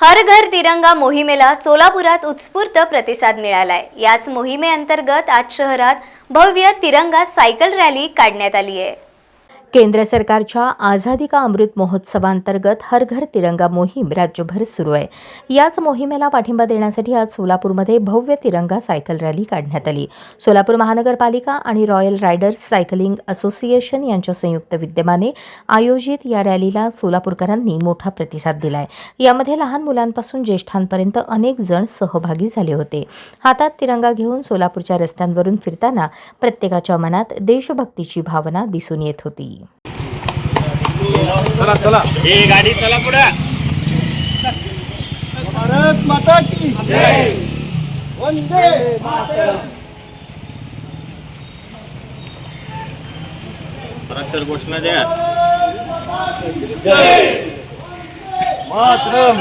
हर घर तिरंगा मोहिमेला सोलापुरात उत्स्फूर्त प्रतिसाद मिळालाय. याच मोहिमेअंतर्गत आज शहरात भव्य तिरंगा सायकल रॅली काढण्यात आली आहे केंद्र सरकारच्या आझादी का अमृत महोत्सवांतर्गत हर घर तिरंगा मोहीम राज्यभर सुरू आहे. याच मोहिमेला पाठिंबा देण्यासाठी आज सोलापूरमध्ये भव्य तिरंगा सायकल रॅली काढण्यात आली. सोलापूर महानगरपालिका आणि रॉयल रायडर्स सायकलिंग असोसिएशन यांच्या संयुक्त विद्यमाने आयोजित या रॅलीला सोलापूरकरांनी मोठा प्रतिसाद दिलाय. यामध्ये लहान मुलांपासून ज्येष्ठांपर्यंत अनेक जण सहभागी झाले होते. हातात तिरंगा घेऊन सोलापूरच्या रस्त्यांवरून फिरताना प्रत्येकाच्या मनात देशभक्तीची भावना दिसून येत होती. चला चला. हे गाडी चला पुढे. भारत माता की जय. वंदे मातरम. अक्षर घोषणा द्या. मातरम.